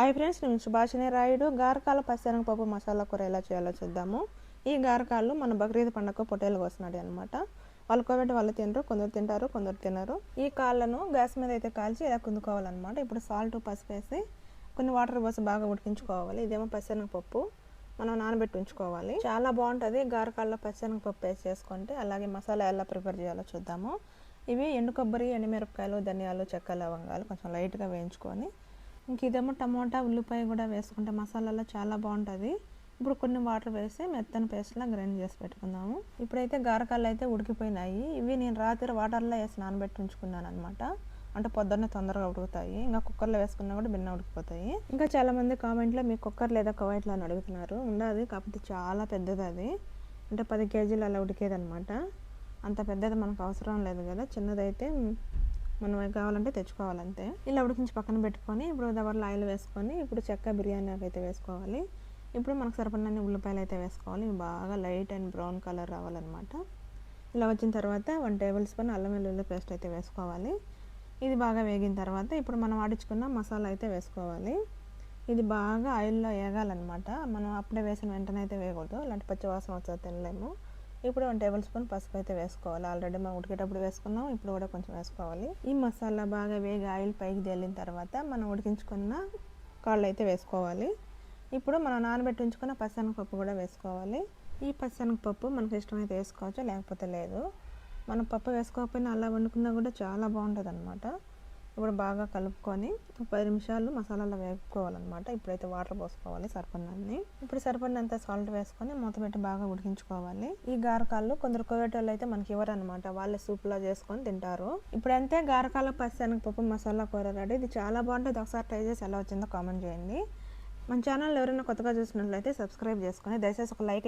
Hi friends నేను సుభాషిణి రాయుడు. గారకాల పప్పు మసాలా కూర ఎలా చేయాలో చూద్దాము. ఈ గారకాలు మన బక్రీద్ పండగ పొట్టేలు కోసినాడు అనమాట వాళ్ళు కోబెట్టి వాళ్ళు తినరు కొందరు తింటారు కొందరు తినరు. ఈ కాళ్ళను గ్యాస్ మీద అయితే కాల్చి ఇలా కుందుకోవాలన్నమాట. ఇప్పుడు సాల్ట్ పసుపు వేసి కొన్ని వాటర్ పోసి బాగా ఉడికించుకోవాలి. ఇదేమో పప్పు. మనం నానబెట్టి ఉంచుకోవాలి. చాలా బాగుంటుంది గారకాల్లో పప్పు వేసి చేసుకుంటే. అలాగే మసాలా ఎలా ప్రిపేర్ చేయాలో చూద్దాము. ఇవి ఎండు కొబ్బరి ఎండుమిరపకాయలు ధనియాలు చెక్క లవంగాలు కొంచెం లైట్గా వేయించుకొని ఇంక ఇదేమో టమోటా ఉల్లిపాయ కూడా వేసుకుంటే మసాలాలో చాలా బాగుంటుంది. ఇప్పుడు కొన్ని వాటర్ వేసి మెత్తని పేస్ట్లా గ్రైండ్ చేసి పెట్టుకుందాము. ఇప్పుడైతే గారకాయలు అయితే ఉడికిపోయినాయి. ఇవి నేను రాత్రి వాటర్లో వేసి నానబెట్టి ఉంచుకున్నాను అనమాట అంటే పొద్దున్నే తొందరగా ఉడుకుతాయి. ఇంకా కుక్కర్లో వేసుకున్నా కూడా బిన్న ఉడికిపోతాయి. ఇంకా చాలామంది కామెంట్లో మీ కుక్కర్ లేదా కవైట్లో అని అడుగుతున్నారు. ఉండదు కాకపోతే చాలా పెద్దది అది. అంటే పది కేజీలు అలా ఉడికేది అనమాట అంత పెద్దది మనకు అవసరం లేదు కదా. చిన్నదైతే మనం కావాలంటే తెచ్చుకోవాలంతే. ఇలా ఉడికించి పక్కన పెట్టుకొని ఇప్పుడు దవర్లో ఆయిల్ వేసుకొని ఇప్పుడు చెక్క బిర్యానీ అయితే వేసుకోవాలి. ఇప్పుడు మనకు సరిపడినన్ని ఉల్లిపాయలు అయితే వేసుకోవాలి. బాగా లైట్ అండ్ బ్రౌన్ కలర్ రావాలన్నమాట. ఇలా వచ్చిన తర్వాత వన్ టేబుల్ స్పూన్ అల్లం వెల్లుల్లి పేస్ట్ అయితే వేసుకోవాలి. ఇది బాగా వేగిన తర్వాత ఇప్పుడు మనం ఆడించుకున్న మసాలా అయితే వేసుకోవాలి. ఇది బాగా ఆయిల్లో వేగాలన్నమాట మనం అప్పుడే వేసిన వెంటనే అయితే వేయకూడదు. ఇలాంటి పచ్చివాసన వాసన తినలేము. ఇప్పుడు వన్ టేబుల్ స్పూన్ పసుపు అయితే వేసుకోవాలి. ఆల్రెడీ మనం ఉడికేటప్పుడు వేసుకున్నాం. ఇప్పుడు కూడా కొంచెం వేసుకోవాలి. ఈ మసాలా బాగా వేగి ఆయిల్ పైకి తేలిన తర్వాత మనం ఉడికించుకున్న కాళ్ళు అయితే వేసుకోవాలి. ఇప్పుడు మనం నానబెట్టి ఉంచుకున్న పసనగపప్పు కూడా వేసుకోవాలి. ఈ పసనగపప్పు మనకు ఇష్టమైతే వేసుకోవచ్చు లేకపోతే లేదు. మనం పప్పు వేసుకోకపోయినా అలా వండుకున్నా కూడా చాలా బాగుంటుంది అనమాట ఇప్పుడు బాగా కలుపుకొని పది నిమిషాలు మసాలాలు వేపుకోవాలన్నమాట. ఇప్పుడైతే వాటర్ పోసుకోవాలి సరిపడినన్ని ఇప్పుడు సరిపడినంత సాల్ట్ వేసుకొని మూత పెట్టి బాగా ఉడికించుకోవాలి. ఈ గారకాలు కొందరు కోవేటోళ్ళు అయితే మనకి ఇవ్వరు అనమాట వాళ్ళే సూప్లా చేసుకొని తింటారు. ఇప్పుడంతే గారకాల పప్పు మసాలా కూర రెడీ. ఇది చాలా బాగుంటుంది. ఒకసారి ట్రై చేసి ఎలా వచ్చిందో కామెంట్ చేయండి. మన ఛానల్ ఎవరైనా కొత్తగా చూసినట్లయితే సబ్స్క్రైబ్ చేసుకొని దయచేసి ఒక లైక్